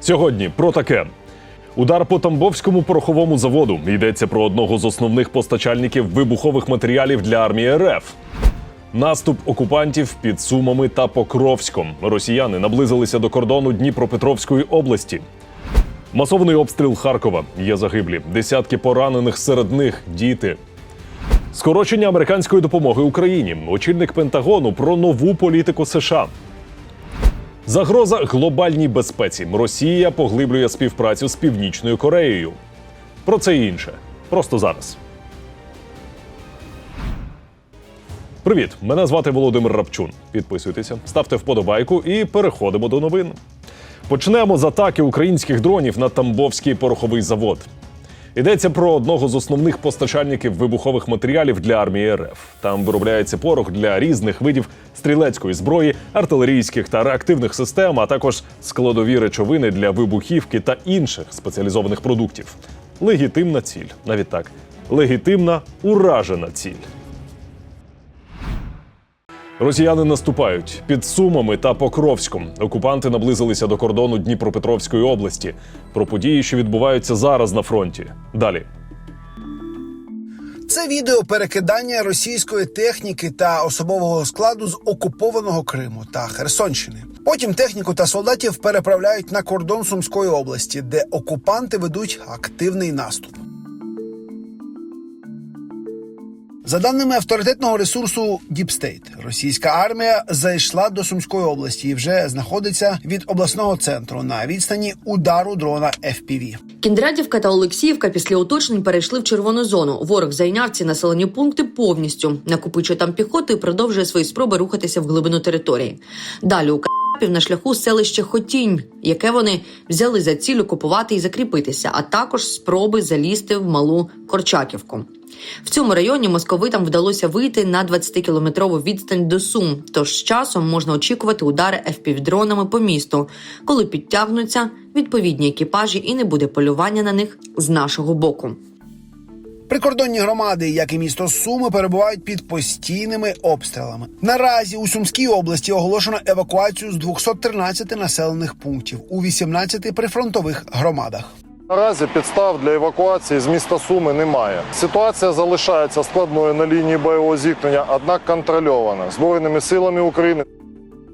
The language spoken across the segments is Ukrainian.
Сьогодні про таке. Удар по Тамбовському пороховому заводу йдеться про одного з основних постачальників вибухових матеріалів для армії РФ. Наступ окупантів під Сумами та Покровськом. Росіяни наблизилися до кордону Дніпропетровської області. Масований обстріл Харкова. Є загиблі. Десятки поранених серед них діти. Скорочення американської допомоги Україні. Очільник Пентагону про нову політику США. Загроза глобальній безпеці. Росія поглиблює співпрацю з Північною Кореєю. Про це і інше. Просто зараз. Привіт! Мене звати Володимир Рапчун. Підписуйтеся, ставте вподобайку і переходимо до новин. Почнемо з атаки українських дронів на Тамбовський пороховий завод. Йдеться про одного з основних постачальників вибухових матеріалів для армії РФ. Там виробляється порох для різних видів стрілецької зброї, артилерійських та реактивних систем, а також складові речовини для вибухівки та інших спеціалізованих продуктів. Легітимна ціль, навіть так, легітимна уражена ціль. Росіяни наступають під Сумами та Покровськом. Окупанти наблизилися до кордону Дніпропетровської області. Про події, що відбуваються зараз на фронті. Далі. Це відео перекидання російської техніки та особового складу з окупованого Криму та Херсонщини. Потім техніку та солдатів переправляють на кордон Сумської області, де окупанти ведуть активний наступ. За даними авторитетного ресурсу Deep State, російська армія зайшла до Сумської області і вже знаходиться від обласного центру на відстані удару дрона FPV. Кіндрятівка та Олексіївка після уточнень перейшли в червону зону. Ворог зайняв ці населені пункти повністю, накопичує там піхоту і продовжує свої спроби рухатися в глибину території. Далі у Капів на шляху селище Хотінь, яке вони взяли за ціль окупувати і закріпитися, а також спроби залізти в малу Корчаківку. В цьому районі московитам вдалося вийти на 20-кілометрову відстань до Сум. Тож з часом можна очікувати удари FPV-дронами по місту, коли підтягнуться відповідні екіпажі і не буде полювання на них з нашого боку. Прикордонні громади, як і місто Суми, перебувають під постійними обстрілами. Наразі у Сумській області оголошено евакуацію з 213 населених пунктів у 18 прифронтових громадах. Наразі підстав для евакуації з міста Суми немає. Ситуація залишається складною на лінії бойового зіткнення, однак контрольована збройними силами України.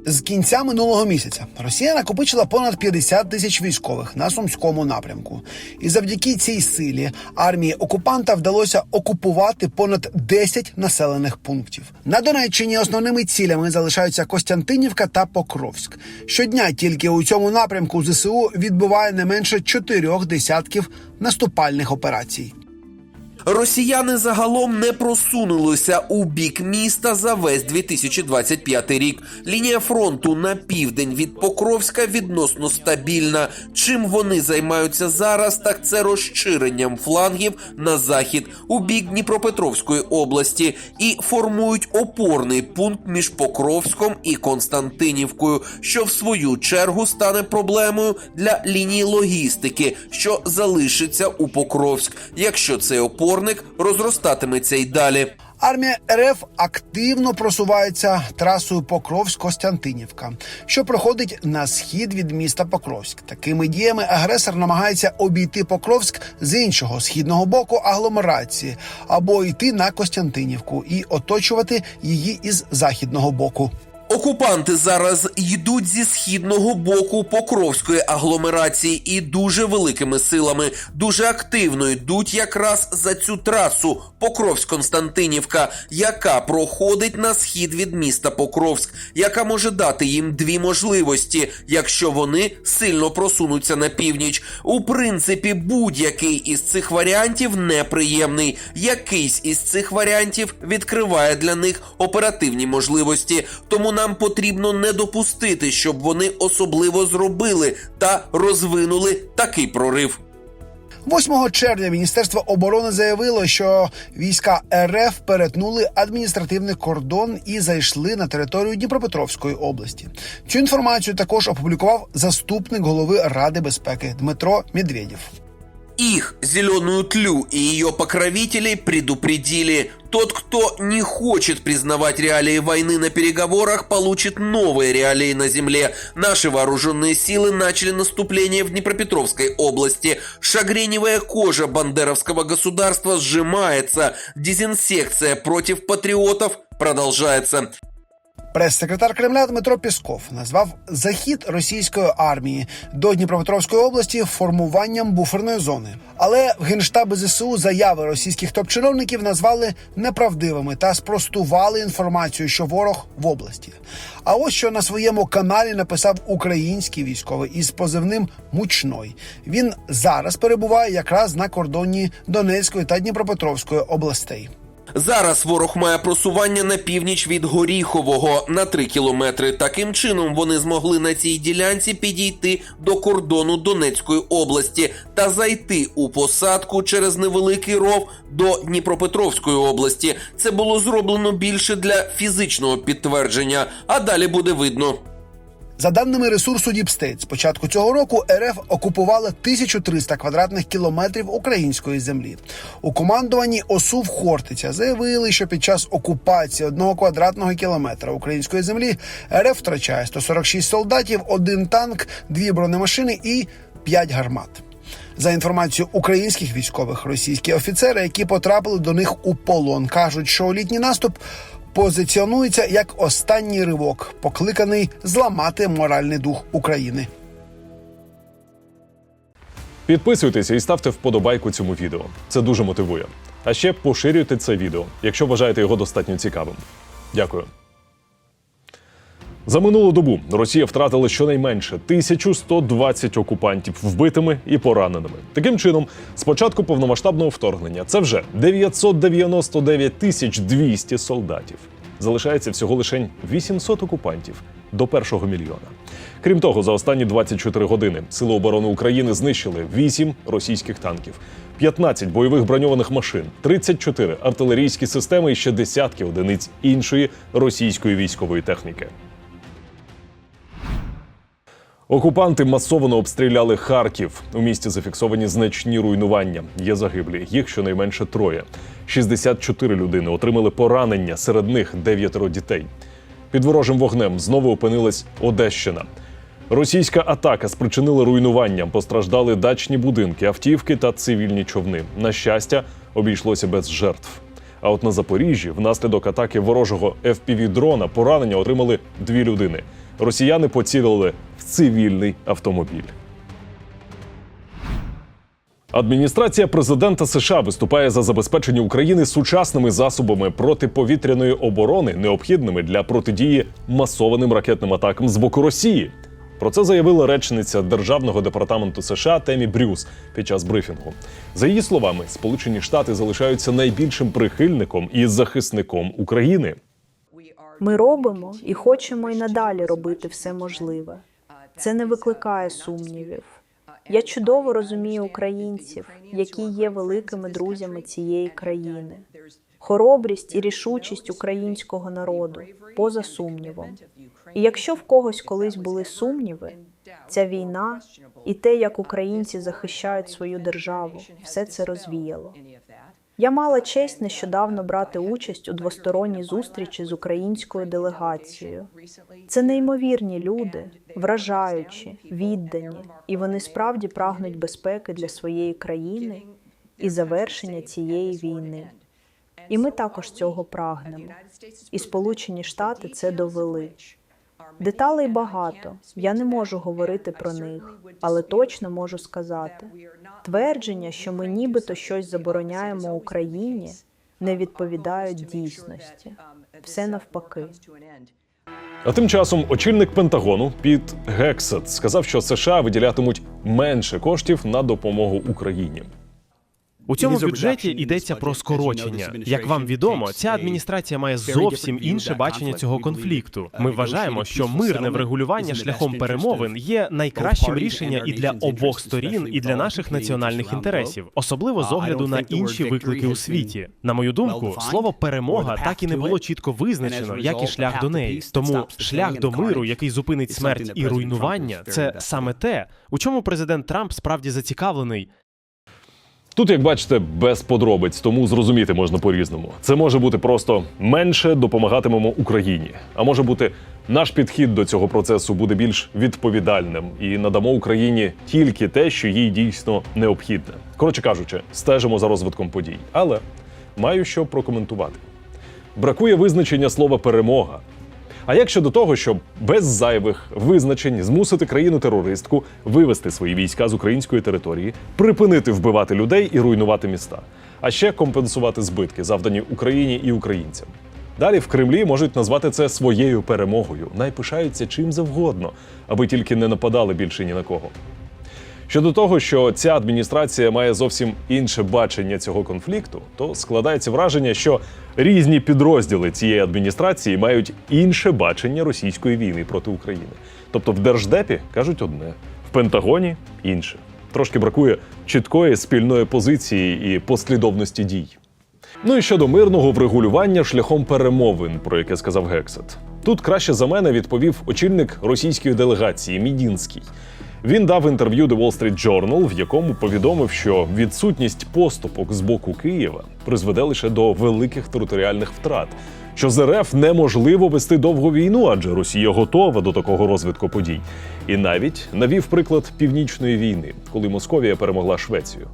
З кінця минулого місяця Росія накопичила понад 50 тисяч військових на сумському напрямку, і завдяки цій силі армії окупанта вдалося окупувати понад 10 населених пунктів. На Донеччині основними цілями залишаються Костянтинівка та Покровськ. Щодня тільки у цьому напрямку ЗСУ відбуває не менше чотирьох десятків наступальних операцій. Росіяни загалом не просунулися у бік міста за весь 2025 рік. Лінія фронту на південь від Покровська відносно стабільна. Чим вони займаються зараз, так це розширенням флангів на захід у бік Дніпропетровської області і формують опорний пункт між Покровськом і Константинівкою, що в свою чергу стане проблемою для лінії логістики, що залишиться у Покровськ, якщо цей опорник розростатиметься й далі. Армія РФ активно просувається трасою Покровськ-Костянтинівка, що проходить на схід від міста Покровськ. Такими діями агресор намагається обійти Покровськ з іншого східного боку агломерації або йти на Костянтинівку і оточувати її із західного боку. Окупанти зараз йдуть зі східного боку Покровської агломерації і дуже великими силами, дуже активно йдуть якраз за цю трасу Покровськ-Константинівка, яка проходить на схід від міста Покровськ, яка може дати їм дві можливості, якщо вони сильно просунуться на північ. У принципі, будь-який із цих варіантів неприємний. Якийсь із цих варіантів відкриває для них оперативні можливості. Тому нам потрібно не допустити, щоб вони особливо зробили та розвинули такий прорив. 8 червня Міністерство оборони заявило, що війська РФ перетнули адміністративний кордон і зайшли на територію Дніпропетровської області. Цю інформацію також опублікував заступник голови Ради безпеки Дмитро Медведєв. Их, зеленую тлю и ее покровителей предупредили. Тот, кто не хочет признавать реалии войны на переговорах, получит новые реалии на земле. Наши вооруженные силы начали наступление в Днепропетровской области. Шагреневая кожа бандеровского государства сжимается. Дезинсекция против патриотов продолжается. Прес-секретар Кремля Дмитро Пісков назвав захід російської армії до Дніпропетровської області формуванням буферної зони. Але в генштабі ЗСУ заяви російських топ-чиновників назвали неправдивими та спростували інформацію, що ворог в області. А ось що на своєму каналі написав український військовий із позивним Мучной. Він зараз перебуває якраз на кордоні Донецької та Дніпропетровської областей. Зараз ворог має просування на північ від Горіхового на 3 кілометри. Таким чином вони змогли на цій ділянці підійти до кордону Донецької області та зайти у посадку через невеликий ров до Дніпропетровської області. Це було зроблено більше для фізичного підтвердження, а далі буде видно. За даними ресурсу Діпстейт, з початку цього року РФ окупувала 1300 квадратних кілометрів української землі. У командуванні ОСУ в Хортиця заявили, що під час окупації одного квадратного кілометра української землі РФ втрачає 146 солдатів, один танк, дві бронемашини і 5 гармат. За інформацією українських військових, російські офіцери, які потрапили до них у полон, кажуть, що літній наступ позиціонується як останній ривок, покликаний зламати моральний дух України. Підписуйтеся і ставте вподобайку цьому відео. Це дуже мотивує. А ще поширюйте це відео, якщо вважаєте його достатньо цікавим. Дякую. За минулу добу Росія втратила щонайменше 1120 окупантів вбитими і пораненими. Таким чином, з початку повномасштабного вторгнення це вже 999 тисяч 200 солдатів. Залишається всього лише 800 окупантів до першого мільйона. Крім того, за останні 24 години Сили оборони України знищили 8 російських танків, 15 бойових броньованих машин, 34 артилерійські системи і ще десятки одиниць іншої російської військової техніки. Окупанти масово обстріляли Харків. У місті зафіксовані значні руйнування. Є загиблі. Їх щонайменше троє. 64 людини отримали поранення. Серед них дев'ятеро дітей. Під ворожим вогнем знову опинилась Одещина. Російська атака спричинила руйнування. Постраждали дачні будинки, автівки та цивільні човни. На щастя, обійшлося без жертв. А от на Запоріжжі, внаслідок атаки ворожого fpv дрона поранення отримали дві людини. Росіяни поцілили цивільний автомобіль. Адміністрація президента США виступає за забезпечення України сучасними засобами протиповітряної оборони, необхідними для протидії масованим ракетним атакам з боку Росії. Про це заявила речниця Державного департаменту США Темі Брюс під час брифінгу. За її словами, Сполучені Штати залишаються найбільшим прихильником і захисником України. Ми робимо і хочемо й надалі робити все можливе. Це не викликає сумнівів. Я чудово розумію українців, які є великими друзями цієї країни. Хоробрість і рішучість українського народу поза сумнівом. І якщо в когось колись були сумніви, ця війна і те, як українці захищають свою державу, все це розвіяло. Я мала честь нещодавно брати участь у двосторонній зустрічі з українською делегацією. Це неймовірні люди, вражаючі, віддані, і вони справді прагнуть безпеки для своєї країни і завершення цієї війни. І ми також цього прагнемо. І Сполучені Штати це довели. Деталей багато. Я не можу говорити про них, але точно можу сказати: твердження, що ми нібито щось забороняємо Україні, не відповідають дійсності. Все навпаки. А тим часом очільник Пентагону Піт Гексет сказав, що США виділятимуть менше коштів на допомогу Україні. У цьому бюджеті йдеться про скорочення. Як вам відомо, ця адміністрація має зовсім інше бачення цього конфлікту. Ми вважаємо, що мирне врегулювання шляхом перемовин є найкращим рішенням і для обох сторін, і для наших національних інтересів, особливо з огляду на інші виклики у світі. На мою думку, слово перемога так і не було чітко визначено, як і шлях до неї. Тому шлях до миру, який зупинить смерть і руйнування, це саме те, у чому президент Трамп справді зацікавлений. Тут, як бачите, без подробиць, тому зрозуміти можна по-різному. Це може бути просто менше допомагатимемо Україні, а може бути наш підхід до цього процесу буде більш відповідальним і надамо Україні тільки те, що їй дійсно необхідне. Коротше кажучи, стежимо за розвитком подій. Але маю що прокоментувати. Бракує визначення слова перемога. А як щодо того, щоб без зайвих визначень змусити країну-терористку вивести свої війська з української території, припинити вбивати людей і руйнувати міста, а ще компенсувати збитки, завдані Україні і українцям? Далі в Кремлі можуть назвати це своєю перемогою, найпишаються чим завгодно, аби тільки не нападали більше ні на кого. Щодо того, що ця адміністрація має зовсім інше бачення цього конфлікту, то складається враження, що різні підрозділи цієї адміністрації мають інше бачення російської війни проти України. Тобто в держдепі кажуть одне, в Пентагоні інше. Трошки бракує чіткої спільної позиції і послідовності дій. Ну і щодо мирного врегулювання шляхом перемовин, про яке сказав Гексет. Тут краще за мене відповів очільник російської делегації Мідінський. Він дав інтерв'ю The Wall Street Journal, в якому повідомив, що відсутність поступок з боку Києва призведе лише до великих територіальних втрат, що з РФ неможливо вести довгу війну, адже Росія готова до такого розвитку подій. І навіть навів приклад північної війни, коли Московія перемогла Швецію.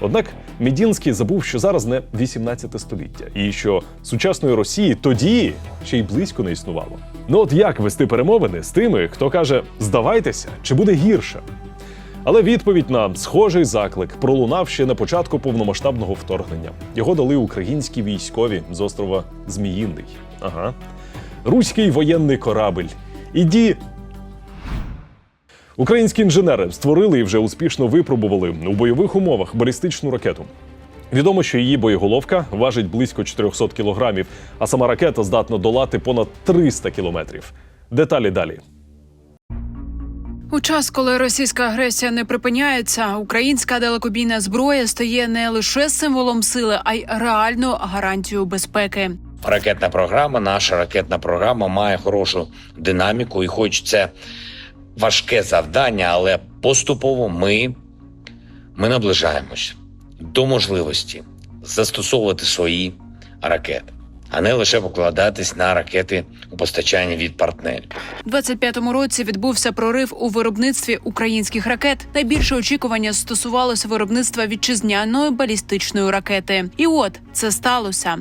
Однак Медінський забув, що зараз не 18 століття, і що сучасної Росії тоді ще й близько не існувало. Ну от як вести перемовини з тими, хто каже здавайтеся, чи буде гірше? Але відповідь на схожий заклик пролунав ще на початку повномасштабного вторгнення. Його дали українські військові з острова Зміїний. Ага. Руський воєнний корабель. Іді Українські інженери створили і вже успішно випробували у бойових умовах балістичну ракету. Відомо, що її боєголовка важить близько 400 кілограмів, а сама ракета здатна долати понад 300 кілометрів. Деталі далі. У час, коли російська агресія не припиняється, українська далекобійна зброя стає не лише символом сили, а й реальною гарантією безпеки. ракетна програма, наша ракетна програма має хорошу динаміку, і хоч це важке завдання, але поступово ми, ми наближаємось до можливості застосовувати свої ракети, а не лише покладатись на ракети у постачанні від партнерів. У 25-му році відбувся прорив у виробництві українських ракет. Найбільше очікування стосувалося виробництва вітчизняної балістичної ракети. І от це сталося.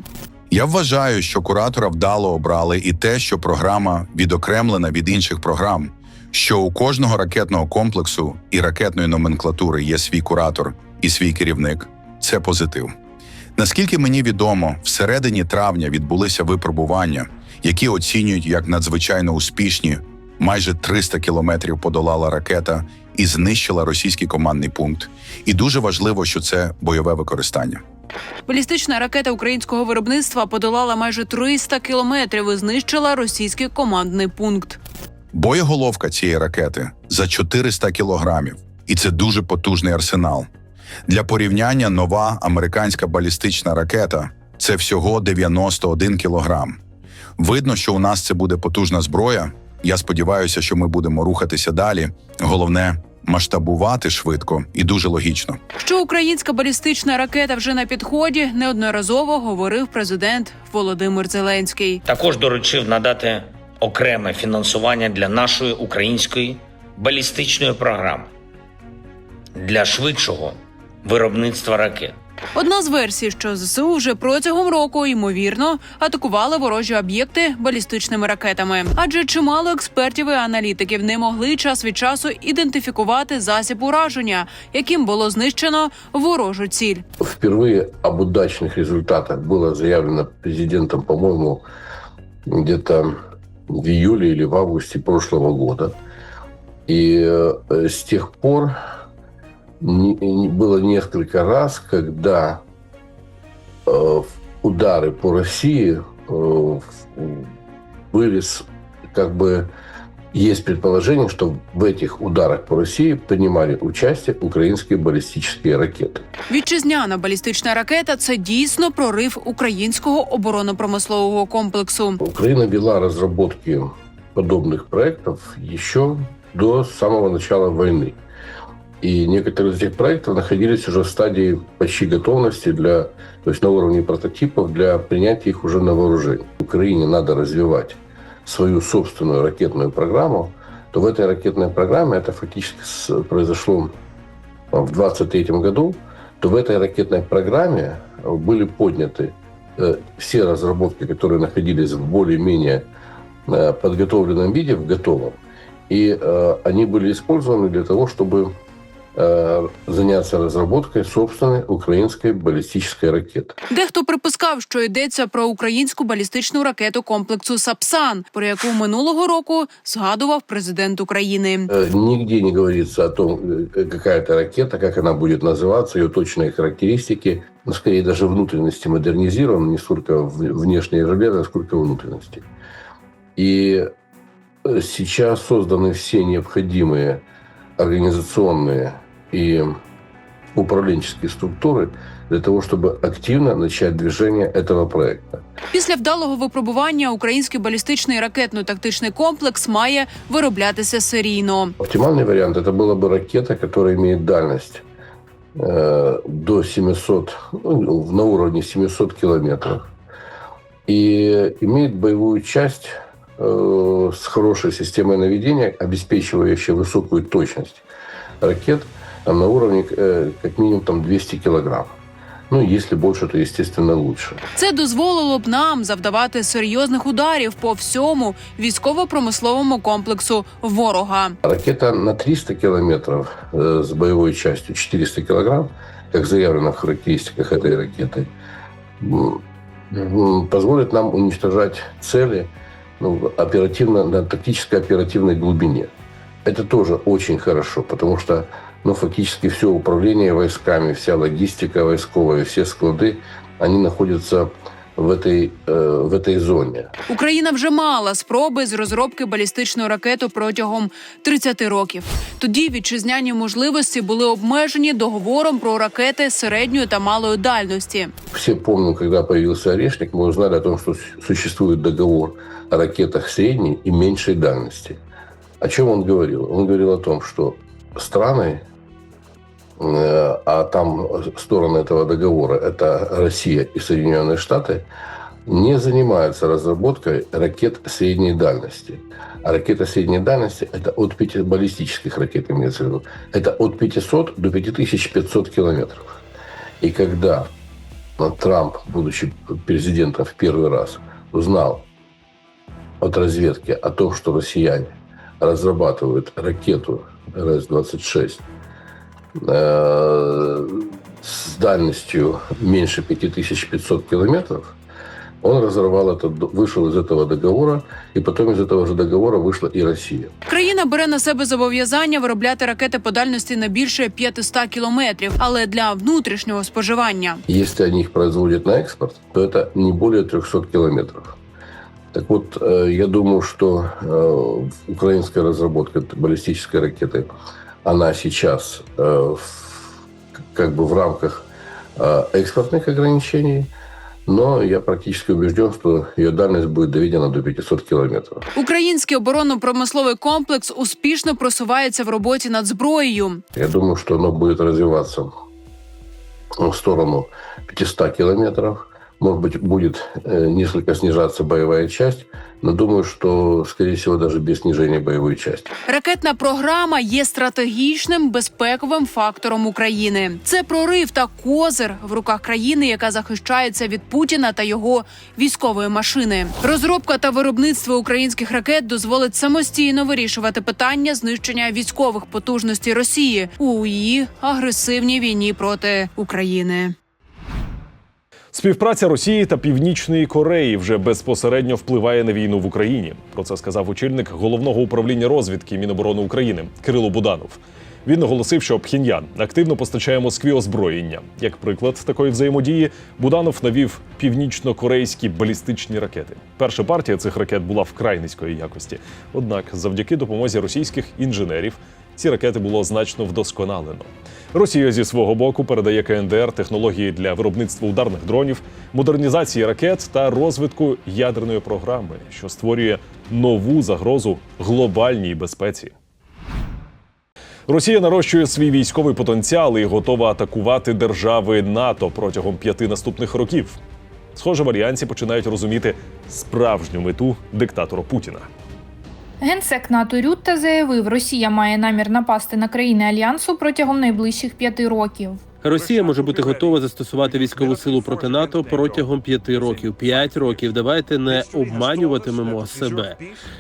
Я вважаю, що куратора вдало обрали і те, що програма відокремлена від інших програм, що у кожного ракетного комплексу і ракетної номенклатури є свій куратор і свій керівник. Це позитив. Наскільки мені відомо, всередині травня відбулися випробування, які оцінюють як надзвичайно успішні. Майже 300 кілометрів подолала ракета і знищила російський командний пункт. І дуже важливо, що це бойове використання. Балістична ракета українського виробництва подолала майже 300 кілометрів і знищила російський командний пункт. Боєголовка цієї ракети за 400 кілограмів, і це дуже потужний арсенал. Для порівняння нова американська балістична ракета це всього 91 кілограм. Видно, що у нас це буде потужна зброя. Я сподіваюся, що ми будемо рухатися далі. Головне масштабувати швидко і дуже логічно. Що українська балістична ракета вже на підході, неодноразово говорив президент Володимир Зеленський. Також доручив надати окреме фінансування для нашої української балістичної програми для швидшого виробництва ракет. Одна з версій, що ЗСУ вже протягом року ймовірно атакували ворожі об'єкти балістичними ракетами, адже чимало експертів і аналітиків не могли час від часу ідентифікувати засіб ураження, яким було знищено ворожу ціль. Впервые об удачных результатах было заявлено президентом, по-моему, где-то в июле или в августе прошлого года. И э, с тех пор было несколько раз, когда э, удары по России э, вылез как бы есть предположение, что в этих ударах по России принимали участие украинские баллистические ракеты. Вітчизняна балістична ракета це дійсно прорив українського оборонно-промислового комплексу. Украина вела разработки подобных проектов еще до самого начала войны. И некоторые из этих проектов находились уже в стадии почти готовности для, то есть на уровне прототипов для принятия их уже на вооружение. Украине надо развивать Свою собственную ракетную программу, то в этой ракетной программе это фактически произошло в 2023 году, то в этой ракетной программе э, были подняты э, все разработки, которые находились в более-менее э, подготовленном виде, в готовом. И они были использованы для того, чтобы заняться разработкой собственной украинской баллистической ракеты. Дехто припускав, що йдеться про українську балістичну ракету комплексу Сапсан, про яку минулого року згадував президент України. Э, Нигде не говорится о том, э, какая это ракета, как она будет называться, ее точные характеристики. Ну, скорее, даже внутренности модернизированы, не столько в- внешние железо, сколько внутренности. И э, сейчас созданы все необходимые организационные и управленческие структуры для того, чтобы активно начать движение этого проекта. Після вдалого випробування український балістичний ракетно-тактичний комплекс має вироблятися серійно. Оптимальный вариант это была бы ракета, которая имеет дальность э, до 700, ну, на уровне 700 километров. И имеет боевую часть э, с хорошей системой наведения, обеспечивающей высокую точность ракет там, на уровне э, как минимум там, 200 килограмм. Ну, если больше, то, естественно, лучше. Це дозволило б нам завдавати серйозних ударів по всьому військово-промисловому комплексу ворога. Ракета на 300 километров э, с боевой частью 400 килограмм, как заявлено в характеристиках этой ракеты, м, м, позволит нам уничтожать цели ну, оперативно, на тактической оперативной глубине. Это тоже очень хорошо, потому что ну, фактически все управление войсками, вся логистика войсковая, все склады, они находятся в этой, э, в этой зоне. Україна вже мала спроби з розробки балістичної ракети протягом 30 років. Тоді вітчизняні можливості були обмежені договором про ракети середньої та малої дальності. Все помним, когда появился «Орешник», мы узнали о том, что с- существует договор о ракетах средней и меньшей дальности. О чем он говорил? Он говорил о том, что страны, э, а там стороны этого договора – это Россия и Соединенные Штаты, не занимаются разработкой ракет средней дальности. А ракета средней дальности – это от 5 баллистических ракет, имеется в виду. Это от 500 до 5500 километров. И когда Трамп, будучи президентом в первый раз, узнал от разведки о том, что россияне разрабатывают ракету РС-26 э, с дальностью меньше 5500 километров, он разорвал это, вышел из этого договора, и потом из этого же договора вышла и Россия. Країна бере на себе зобов'язання виробляти ракети по дальності не більше 500 кілометрів, але для внутрішнього споживання. Если они их производят на экспорт, то это не более 300 километров. Так вот, э, я думаю, что э, украинская разработка баллистической ракеты, она сейчас э, в- как бы в рамках э, экспортных ограничений, но я практически убежден, что ее дальность будет доведена до 500 километров. Український оборонно-промисловий комплекс успішно просувається в роботі над зброєю. Я думаю, что оно будет развиваться в сторону 500 километров. Может быть, будет э, несколько снижаться боевая часть, но думаю, что, скорее всего, даже без снижения боевой части. Ракетна програма є стратегічним безпековим фактором України. Це прорив та козир в руках країни, яка захищається від Путіна та його військової машини. Розробка та виробництво українських ракет дозволить самостійно вирішувати питання знищення військових потужностей Росії у її агресивній війні проти України. Співпраця Росії та Північної Кореї вже безпосередньо впливає на війну в Україні. Про це сказав очільник головного управління розвідки Міноборони України Кирило Буданов. Він наголосив, що Пхеньян активно постачає Москві озброєння. Як приклад такої взаємодії, Буданов навів північно-корейські балістичні ракети. Перша партія цих ракет була вкрай низької якості. Однак, завдяки допомозі російських інженерів, ці ракети було значно вдосконалено. Росія зі свого боку передає КНДР технології для виробництва ударних дронів, модернізації ракет та розвитку ядерної програми, що створює нову загрозу глобальній безпеці. Росія нарощує свій військовий потенціал і готова атакувати держави НАТО протягом п'яти наступних років. Схоже, варіанці починають розуміти справжню мету диктатора Путіна. Генсек НАТО Рютта заявив, Росія має намір напасти на країни альянсу протягом найближчих п'яти років. Росія може бути готова застосувати військову силу проти НАТО протягом п'яти років. П'ять років. Давайте не обманюватимемо себе.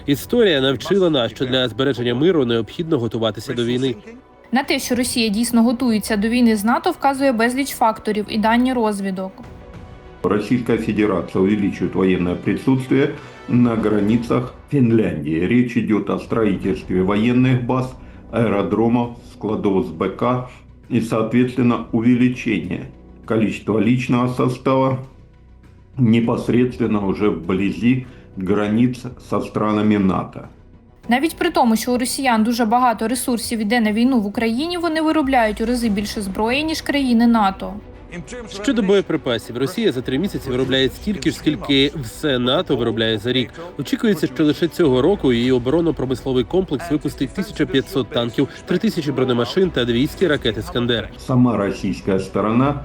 Історія навчила нас, що для збереження миру необхідно готуватися до війни. На те, що Росія дійсно готується до війни з НАТО, вказує безліч факторів і дані розвідок. Российская Федерация увеличивает военное присутствие на границах Финляндии. Речь идет о строительстве военных баз, аэродромов, складов БК и, соответственно, увеличение количества личного состава непосредственно уже вблизи границ со странами НАТО. Навіть при тому, що у росіян дуже багато ресурсів іде на війну в Україні, вони виробляють у рази більше зброї ніж країни НАТО. Щодо боєприпасів, Росія за три місяці виробляє стільки ж, скільки все НАТО виробляє за рік. Очікується, що лише цього року її оборонно-промисловий комплекс випустить 1500 танків, 3000 бронемашин та 200 ракет «Іскандер». Сама российская сторона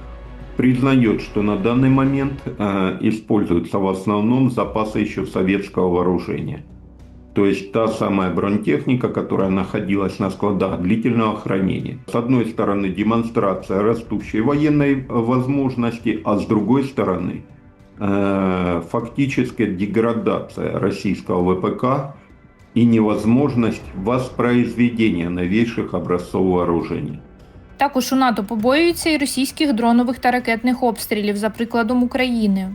признает, что на данный момент э, используются в основном запасы еще советского вооружения. То есть та самая бронетехника, которая находилась на складах длительного хранения. С одной стороны демонстрация растущей военной возможности, а с другой стороны э, фактически деградация российского ВПК и невозможность воспроизведения новейших образцов вооружения. Також у НАТО побоюються і російських дронових та ракетних обстрілів, за прикладом України.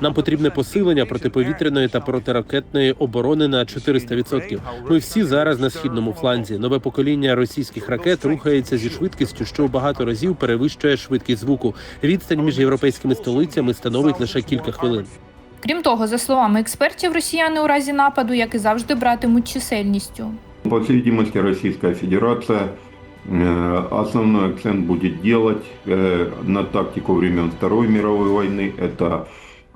Нам потрібне посилення протиповітряної та протиракетної оборони на 400%. Ми всі зараз на східному фланзі. Нове покоління російських ракет рухається зі швидкістю, що в багато разів перевищує швидкість звуку. Відстань між європейськими столицями становить лише кілька хвилин. Крім того, за словами експертів, росіяни у разі нападу, як і завжди, братимуть чисельністю. По всей видимости, Российская Федерация э, основной акцент будет делать э, на тактику времен Второй мировой войны. Это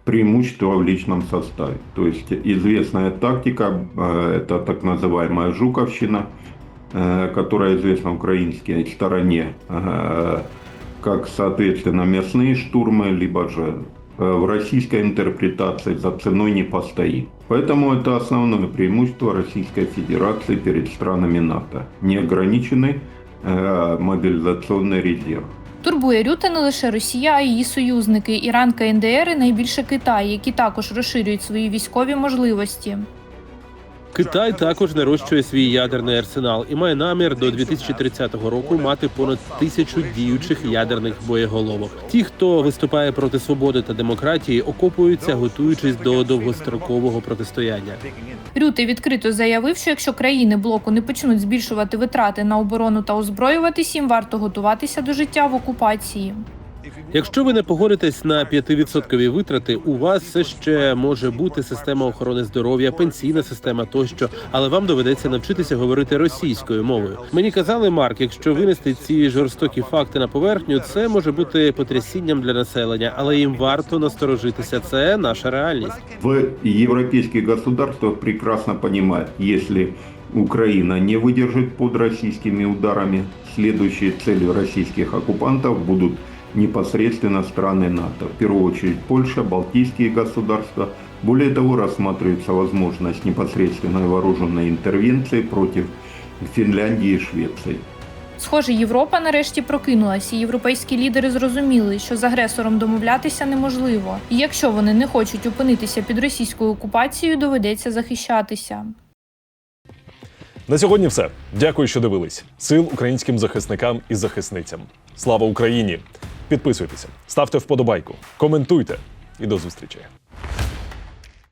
преимущество в личном составе. То есть известная тактика, э, это так называемая Жуковщина, э, которая известна украинской стороне э, как, соответственно, мясные штурмы, либо же э, в российской интерпретации за ценой не постоит. Поэтому это основное преимущество Российской Федерации перед странами НАТО. Неограниченный э, мобилизационный резерв. Турбує Рюта не лише Росія, а її союзники Іран, КНДР і найбільше Китай, які також розширюють свої військові можливості. Китай також нарощує свій ядерний арсенал і має намір до 2030 року мати понад тисячу діючих ядерних боєголовок. Ті, хто виступає проти свободи та демократії, окопуються, готуючись до довгострокового протистояння. Рюти відкрито заявив, що якщо країни блоку не почнуть збільшувати витрати на оборону та озброюватись, їм варто готуватися до життя в окупації. Якщо ви не погодитесь на 5% витрати, у вас все ще може бути система охорони здоров'я, пенсійна система тощо, але вам доведеться навчитися говорити російською мовою. Мені казали, Марк, якщо винести ці жорстокі факти на поверхню, це може бути потрясінням для населення, але їм варто насторожитися. Це наша реальність. В европейских государствах прекрасно понимают, если Украина не выдержит под российскими ударами, следующей целью российских оккупантов будут непосредственно страны НАТО. В первую очередь Польша, Балтийские государства. Более того, рассматривается возможность непосредственной вооруженной интервенции против Финляндии и Швеции. Схоже, Європа нарешті прокинулась, і європейські лідери зрозуміли, що з агресором домовлятися неможливо. І якщо вони не хочуть опинитися під російською окупацією, доведеться захищатися. На сьогодні все. Дякую, що дивились. Сил українським захисникам і захисницям. Слава Україні! Підписуйтеся, ставте вподобайку, коментуйте і до зустрічі.